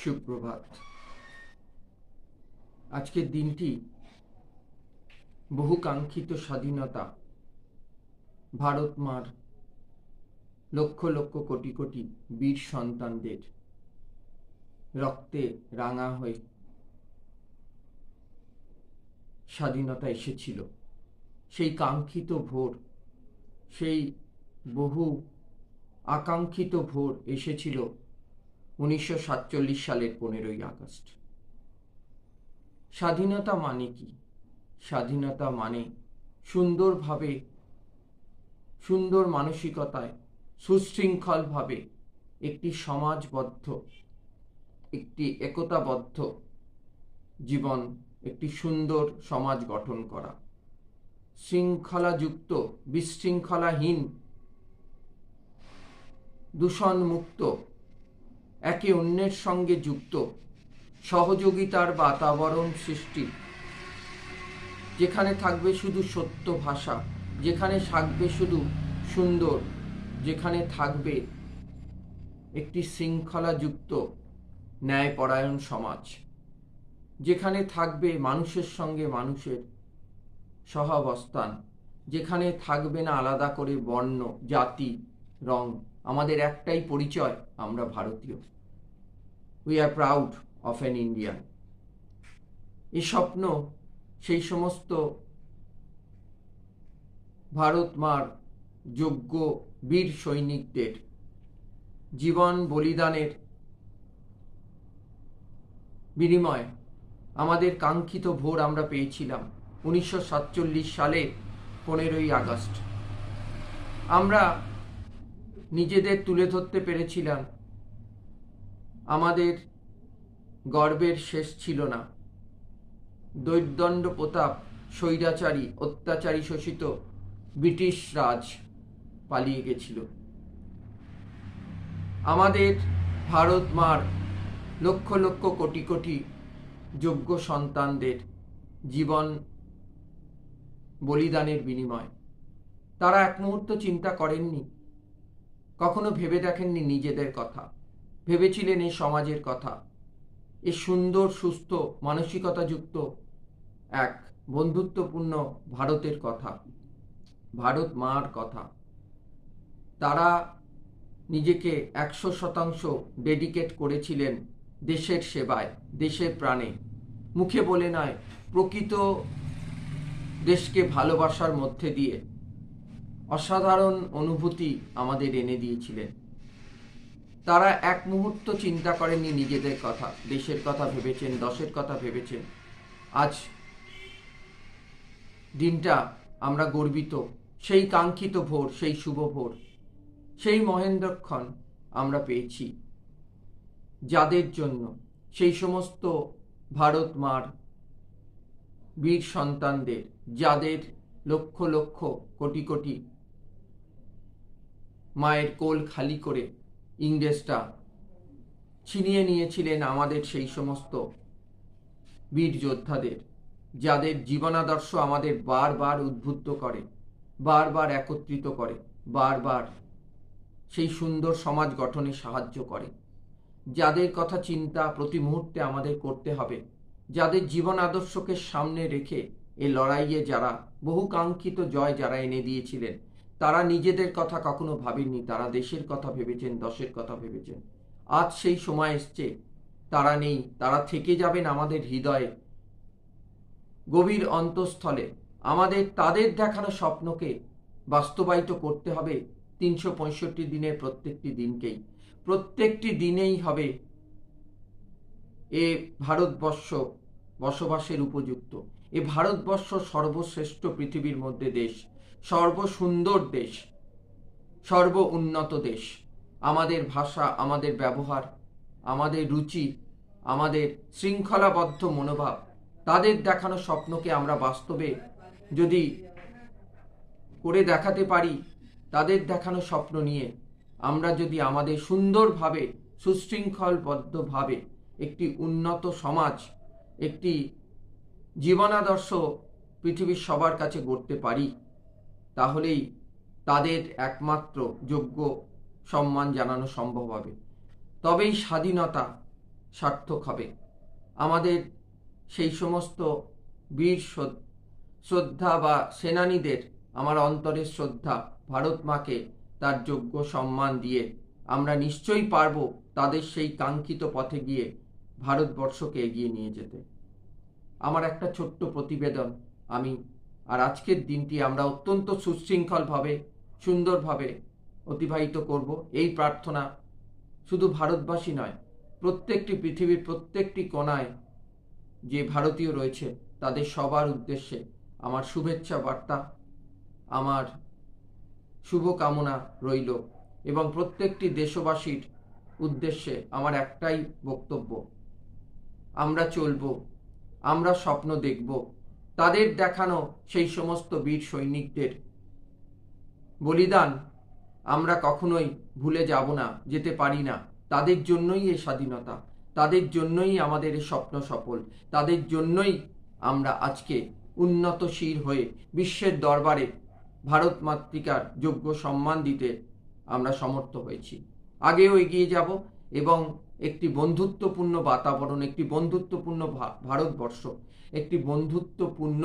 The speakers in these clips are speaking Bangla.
সুপ্রভাত। আজকের দিনটি বহু কাঙ্ক্ষিত স্বাধীনতা। ভারত মার লক্ষ লক্ষ কোটি কোটি বীর সন্তানদের রক্তে রাঙা হয়ে স্বাধীনতা এসেছিল। সেই কাঙ্ক্ষিত ভোর, সেই বহু আকাঙ্ক্ষিত ভোর এসেছিল উনিশশো সাতচল্লিশ সালের পনেরোই আগস্ট। স্বাধীনতা মানে কি? স্বাধীনতা মানে সুন্দরভাবে, সুন্দর মানসিকতায় সুশৃঙ্খলভাবে একটি সমাজবদ্ধ, একটি একতাবদ্ধ জীবন, একটি সুন্দর সমাজ গঠন করা। শৃঙ্খলাযুক্ত, বিশৃঙ্খলাহীন, দূষণমুক্ত একে অন্যের সঙ্গে যুক্ত, সহযোগিতার বাতাবরণ সৃষ্টি, যেখানে থাকবে শুধু সত্য ভাষা, যেখানে থাকবে শুধু সুন্দর, যেখানে থাকবে একটি শৃঙ্খলাযুক্ত ন্যায়পরায়ণ সমাজ, যেখানে থাকবে মানুষের সঙ্গে মানুষের সহাবস্থান, যেখানে থাকবে না আলাদা করে বর্ণ, জাতি, রং। আমাদের একটাই পরিচয়, আমরা ভারতীয়। We are proud of an Indian এই স্বপ্ন, সেই সমস্ত ভারত মার যোগ্য বীর সৈনিকদের জীবন বলিদানের বিনিময়ে আমাদের কাঙ্ক্ষিত ভোর আমরা পেয়েছিলাম উনিশশো সাতচল্লিশ সালে পনেরোই আগস্ট। আমরা নিজেদের তুলে ধরতে পেরেছিলাম আমাদের গর্বের শেষ ছিল না। দৈর্দণ্ড প্রতাপ, স্বৈরাচারী, অত্যাচারী শোষিত ব্রিটিশ রাজ পালিয়ে গেছিল। আমাদের ভারত মার লক্ষ লক্ষ কোটি কোটি যোগ্য সন্তানদের জীবন বলিদানের বিনিময়। তারা এক মুহূর্ত চিন্তা করেননি, কখনো ভেবে দেখেননি নিজেদের কথা। ভেবেছিলেন এই সমাজের কথা। এ সুন্দর, সুস্থ, মানসিকতাযুক্ত এক বন্ধুত্বপূর্ণ ভারতের কথা। ভারত মার কথা। তারা নিজেকে একশো শতাংশ ডেডিকেট করেছিলেন দেশের সেবায়, দেশের প্রাণে। মুখে বলে নয় প্রকৃত দেশকে ভালোবাসার মধ্যে দিয়ে অসাধারণ অনুভূতি আমাদের এনে দিয়েছিলেন। তারা এক মুহূর্ত চিন্তা করেননি নিজেদের কথা, দেশের কথা ভেবেছেন, দশের কথা ভেবেছেন। আজ দিনটা আমরা গর্বিত, সেই কাঙ্ক্ষিত ভোর, সেই শুভ ভোর, সেই মহেন্দ্রক্ষণ আমরা পেয়েছি। যাদের জন্য সেই সমস্ত ভারত মার বীর সন্তানদের, যাদের লক্ষ লক্ষ কোটি কোটি মায়ের কোল খালি করে ইংরেজটা ছিনিয়ে নিয়েছিলেন আমাদের সেই সমস্ত বীর যোদ্ধাদের, যাদের জীবনাদর্শ আমাদের বারবার উদ্বুদ্ধ করে, বারবার একত্রিত করে, বারবার সেই সুন্দর সমাজ গঠনে সাহায্য করে। যাদের কথা চিন্তা প্রতি মুহূর্তে আমাদের করতে হবে, যাদের জীবন আদর্শকে সামনে রেখে এ লড়াইয়ে যারা বহু কাঙ্ক্ষিত জয় যারা এনে দিয়েছিলেন তারা নিজেদের কথা কখনো ভাবেননি, তারা দেশের কথা ভেবেছেন, দশের কথা ভেবেছেন। আজ সেই সময় এসছে, তারা নেই, তারা থেকে যাবেন আমাদের হৃদয়ে। গভীর অন্তঃস্থলে আমাদের তাদের দেখানো স্বপ্নকে বাস্তবায়িত করতে হবে তিনশো পঁয়ষট্টি দিনের প্রত্যেকটি দিনকেই। প্রত্যেকটি দিনেই হবে এ ভারতবর্ষ বসবাসের উপযুক্ত। এ ভারতবর্ষ সর্বশ্রেষ্ঠ পৃথিবীর মধ্যে দেশ। সর্বসুন্দর দেশ সর্ব উন্নত দেশ। আমাদের ভাষা, আমাদের ব্যবহার, আমাদের রুচি, আমাদের শৃঙ্খলাবদ্ধ মনোভাব, তাদের দেখানো স্বপ্নকে আমরা বাস্তবে যদি করে দেখাতে পারি, তাদের দেখানো স্বপ্ন নিয়ে আমরা যদি আমাদের সুন্দরভাবে, সুশৃঙ্খলবদ্ধভাবে একটি উন্নত সমাজ, একটি জীবনাদর্শ পৃথিবীর সবার কাছে গড়তে পারি তাহলেই তাদের একমাত্র যোগ্য সম্মান জানানো সম্ভব হবে। তবেই স্বাধীনতা সার্থক হবে। আমাদের সেই সমস্ত বীর শ্রদ্ধ- বা সেনানীদের আমার অন্তরের শ্রদ্ধা ভারত মাকে তার যোগ্য সম্মান দিয়ে আমরা নিশ্চয়ই পারব তাদের সেই কাঙ্ক্ষিত পথে গিয়ে ভারতবর্ষকে এগিয়ে নিয়ে যেতে। আমার একটা ছোট্ট প্রতিবেদন আমি আর আজকের দিনটি আমরা অত্যন্ত সুশৃঙ্খলভাবে, সুন্দরভাবে অতিবাহিত করব। এই প্রার্থনা শুধু ভারতবাসী নয়, প্রত্যেকটি পৃথিবীর প্রত্যেকটি কোনায় যে ভারতীয় রয়েছে, তাদের সবার উদ্দেশ্যে আমার শুভেচ্ছা বার্তা, আমার শুভকামনা রইল এবং প্রত্যেকটি দেশবাসীর উদ্দেশ্যে আমার একটাই বক্তব্য, আমরা চলব, আমরা স্বপ্ন দেখব। তাদের দেখানো সেই সমস্ত বীর সৈনিকদের। বলিদান, আমরা কখনোই ভুলে যাব না, যেতে পারি না। তাদের জন্যই এই স্বাধীনতা, তাদের জন্যই আমাদের স্বপ্ন সফল, তাদের জন্যই আমরা আজকে উন্নতশীল হয়ে বিশ্বের দরবারে ভারত মাতৃকার যোগ্য সম্মান দিতে আমরা সমর্থ হয়েছি। আগেও এগিয়ে যাব এবং একটি বন্ধুত্বপূর্ণ বাতাবরণ, একটি বন্ধুত্বপূর্ণ ভারতবর্ষ একটি বন্ধুত্বপূর্ণ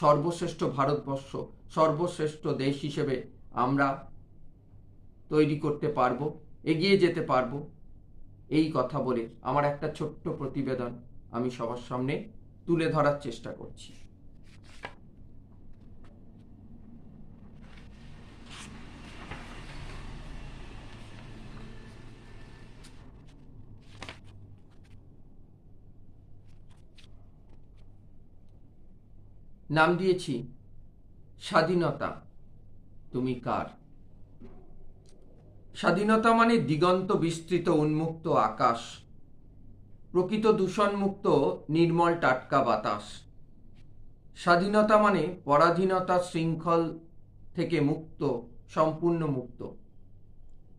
সর্বশ্রেষ্ঠ ভারতবর্ষ, সর্বশ্রেষ্ঠ দেশ হিসেবে আমরা তৈরি করতে পারব, এগিয়ে যেতে পারব। এই কথা বলে আমার একটা ছোট্ট প্রতিবেদন আমি সবার সামনে তুলে ধরার চেষ্টা করছি। নাম দিয়েছি স্বাধীনতা। তুমি কার? স্বাধীনতা মানে দিগন্ত বিস্তৃত উন্মুক্ত আকাশ, প্রকৃত দূষণমুক্ত নির্মল টাটকা বাতাস। স্বাধীনতা মানে পরাধীনতা শৃঙ্খল থেকে মুক্ত, সম্পূর্ণ মুক্ত।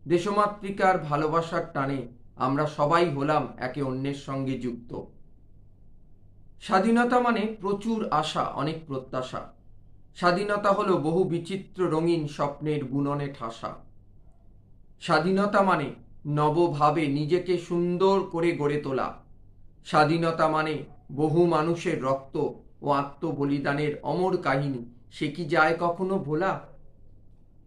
দেশমাতৃকার ভালোবাসার টানে আমরা সবাই হলাম একে অন্যের সঙ্গে যুক্ত। স্বাধীনতা মানে প্রচুর আশা, অনেক প্রত্যাশা। স্বাধীনতা হলো বহু বিচিত্র রঙিন স্বপ্নের বুননে ঠাসা। স্বাধীনতা মানে নবভাবে নিজেকে সুন্দর করে গড়ে তোলা। স্বাধীনতা মানে বহু মানুষের রক্ত ও আত্মবলিদানের অমর কাহিনী, সে কি যায় কখনো ভোলা?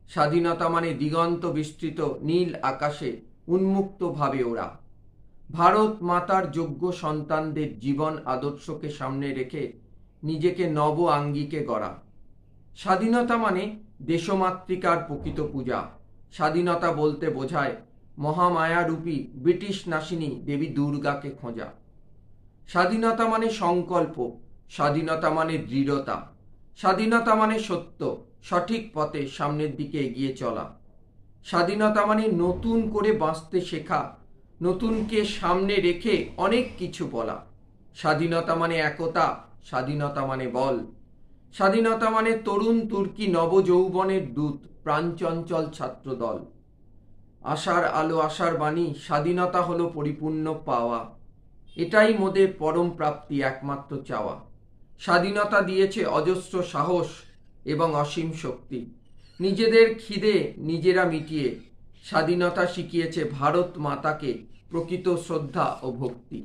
স্বাধীনতা মানে দিগন্ত বিস্তৃত নীল আকাশে উন্মুক্তভাবে ওরা ভারত মাতার যোগ্য সন্তানদের জীবন আদর্শকে সামনে রেখে নিজেকে নব আঙ্গিকে গড়া। স্বাধীনতা মানে দেশমাতৃকার প্রকৃত পূজা। স্বাধীনতা বলতে বোঝায় মহামায়ারূপী ব্রিটিশ নাসিনী দেবী দুর্গাকে খোঁজা। স্বাধীনতা মানে সংকল্প, স্বাধীনতা মানে দৃঢ়তা। স্বাধীনতা মানে সত্য, সঠিক পথে সামনের দিকে এগিয়ে চলা। স্বাধীনতা মানে নতুন করে বাঁচতে শেখা নতুনকে সামনে রেখে অনেক কিছু বলা। স্বাধীনতা মানে একতা, স্বাধীনতা মানে বল। স্বাধীনতা মানে তরুণ তুর্কি নবযৌবনের দূত, প্রাণচঞ্চল ছাত্রদল। আশার আলো, আশার বাণী, স্বাধীনতা হলো পরিপূর্ণ পাওয়া। এটাই মোদের পরম প্রাপ্তি, একমাত্র চাওয়া। স্বাধীনতা দিয়েছে অজস্র সাহস এবং অসীম শক্তি। নিজেদের খিদে নিজেরা মিটিয়ে স্বাধীনতা শিখিয়েছে ভারত মাতাকে প্রকৃত শ্রদ্ধা ও ভক্তি।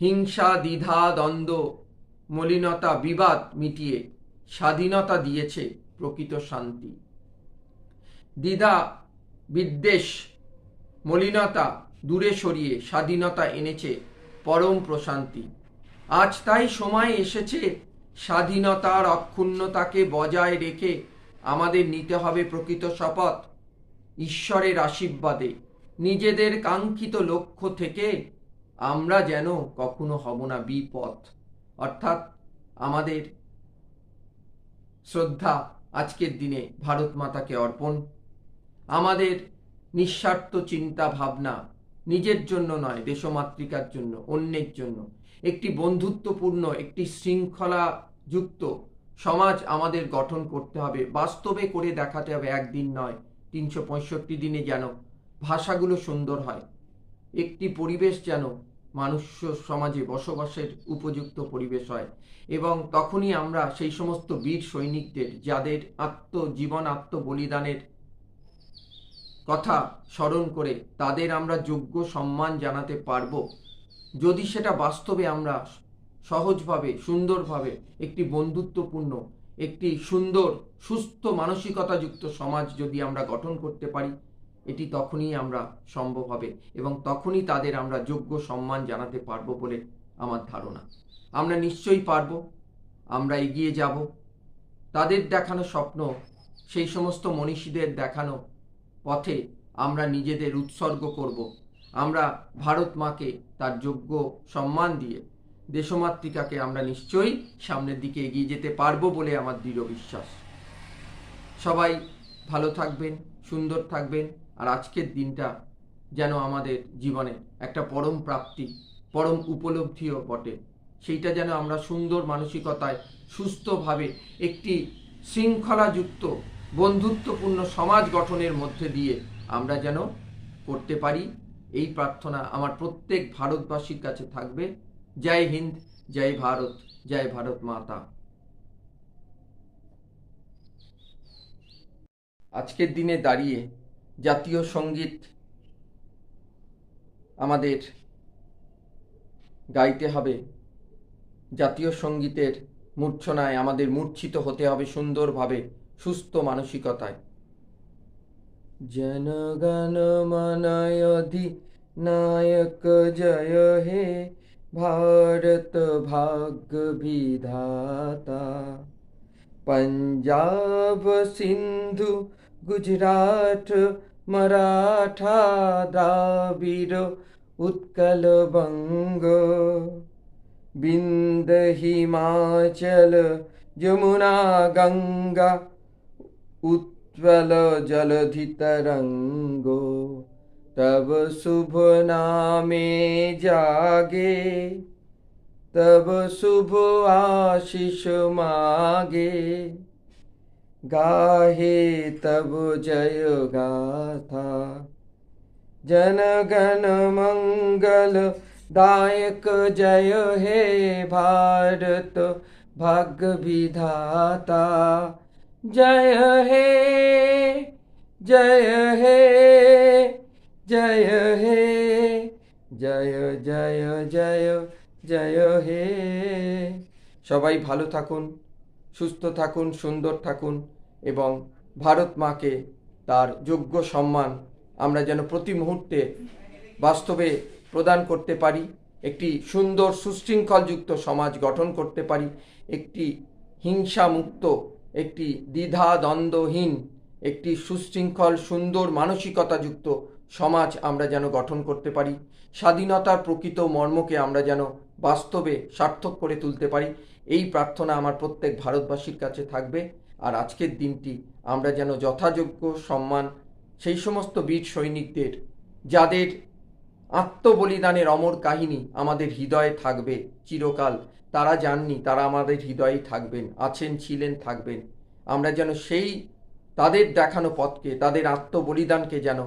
হিংসা, দ্বিধা, দ্বন্দ্ব, মলিনতা, বিবাদ মিটিয়ে স্বাধীনতা দিয়েছে প্রকৃত শান্তি। দ্বিধা, বিদ্বেষ, মলিনতা দূরে সরিয়ে স্বাধীনতা এনেছে পরম প্রশান্তি। আজ তাই সময় এসেছে স্বাধীনতার অক্ষুণ্ণতাকে বজায় রেখে আমাদের নিতে হবে প্রকৃত শপথ ঈশ্বরের আশীর্বাদে। নিজেদের কাঙ্ক্ষিত লক্ষ্য থেকে আমরা যেন কখনো হব না বিপথ। অর্থাৎ আমাদের শ্রদ্ধা আজকের দিনে ভারত মাতাকে অর্পণ। আমাদের নিঃস্বার্থ চিন্তা ভাবনা নিজের জন্য নয়, দেশমাতৃকার জন্য, অন্যের জন্য। একটি বন্ধুত্বপূর্ণ, একটি শৃঙ্খলা যুক্ত সমাজ আমাদের গঠন করতে হবে। বাস্তবে করে দেখাতে হবে একদিন নয়, তিনশো দিনে যেন ভাষাগুলো সুন্দর হয়। একটি পরিবেশ যেন মানুষ সমাজে বসবাসের উপযুক্ত পরিবেশ হয় এবং তখনই আমরা সেই সমস্ত বীর সৈনিকদের, যাদের আত্মজীবন, আত্মবলিদানের কথা স্মরণ করে তাদের আমরা যোগ্য সম্মান জানাতে পারব। যদি সেটা বাস্তবে আমরা সহজভাবে, সুন্দরভাবে একটি বন্ধুত্বপূর্ণ, একটি সুন্দর, সুস্থ মানসিকতাযুক্ত সমাজ যদি আমরা গঠন করতে পারি এটি তখনই আমরা সম্ভব হবে এবং তখনই তাদের আমরা যোগ্য সম্মান জানাতে পারব বলে আমার ধারণা। আমরা নিশ্চয়ই পারব, আমরা এগিয়ে যাব। তাদের দেখানো স্বপ্ন, সেই সমস্ত মনীষীদের দেখানো পথে আমরা নিজেদের উৎসর্গ করব। আমরা ভারত মাকে তার যোগ্য সম্মান দিয়ে দেশমাতৃকাকে আমরা নিশ্চয়ই সামনের দিকে এগিয়ে যেতে পারব বলে আমার দৃঢ় বিশ্বাস। সবাই ভালো থাকবেন, সুন্দর থাকবেন। আর আজকের দিনটা যেন আমাদের জীবনে একটা পরম প্রাপ্তি, পরম উপলব্ধিও বটে। সেইটা যেন আমরা সুন্দর মানসিকতায় সুস্থভাবে একটি শৃঙ্খলাযুক্ত, বন্ধুত্বপূর্ণ সমাজ গঠনের মধ্যে দিয়ে আমরা যেন করতে পারি, এই প্রার্থনা আমার প্রত্যেক ভারতবাসীর কাছে থাকবে। জয় হিন্দ, জয় ভারত জয় ভারত মাতা। আজকের দিনে দাঁড়িয়ে জাতীয় সংগীত আমাদের গাইতে হবে। জাতীয় সঙ্গীতের মূর্ছনায় আমাদের মূর্ছিত হতে হবে সুন্দরভাবে, সুস্থ মানসিকতায়। জনগণ মনয়ধি নায়ক জয় হে, ভারত ভাগ্য বিধাতা। পঞ্জাব, সিন্ধু, গুজরাট মরাঠা দ্রাবিড় উৎকল বঙ্গ বিন্দ হিমাচল যমুনা গঙ্গা উৎপল জলধি তরঙ্গ তব শুভ নামে জাগে তব শুভ আশিস মাগে গাহে তব জয় গাথা जनगण मंगल दायक जय हे भारत भाग्य विधाता जय हे जय हे जय हे জয় জয় জয় জয় হে সবাই ভালো থাকুন সুস্থ থাকুন, সুন্দর থাকুন এবং ভারত মাকে তার যোগ্য সম্মান আমরা যেন প্রতি মুহূর্তে বাস্তবে প্রদান করতে পারি, একটি সুন্দর সুশৃঙ্খলযুক্ত সমাজ গঠন করতে পারি, একটি হিংসামুক্ত, একটি দ্বিধা দ্বন্দ্বহীন একটি সুশৃঙ্খল, সুন্দর মানসিকতাযুক্ত সমাজ আমরা যেন গঠন করতে পারি, স্বাধীনতার প্রকৃত মর্মকে আমরা যেন বাস্তবে সার্থক করে তুলতে পারি এই প্রার্থনা আমার প্রত্যেক ভারতবাসীর কাছে থাকবে। আর আজকের দিনটি আমরা যেন যথাযোগ্য সম্মান সেই সমস্ত বীর সৈনিকদের, যাদের আত্মবলিদানের অমর কাহিনী আমাদের হৃদয়ে থাকবে চিরকাল, তারা যাননি তারা আমাদের হৃদয়েই থাকবেন, আছেন, ছিলেন, থাকবেন। আমরা যেন সেই তাদের দেখানো পথকে, তাদের আত্মবলিদানকে যেন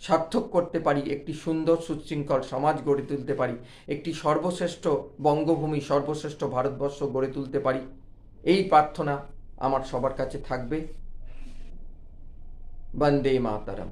সার্থক করতে পারি, একটি সুন্দর সুশৃঙ্খল সমাজ গড়ে তুলতে পারি, একটি সর্বশ্রেষ্ঠ বঙ্গভূমি, সর্বশ্রেষ্ঠ ভারতবর্ষ গড়ে তুলতে পারি। এই প্রার্থনা আমার সবার কাছে থাকবে। বন্দে মাতারাম।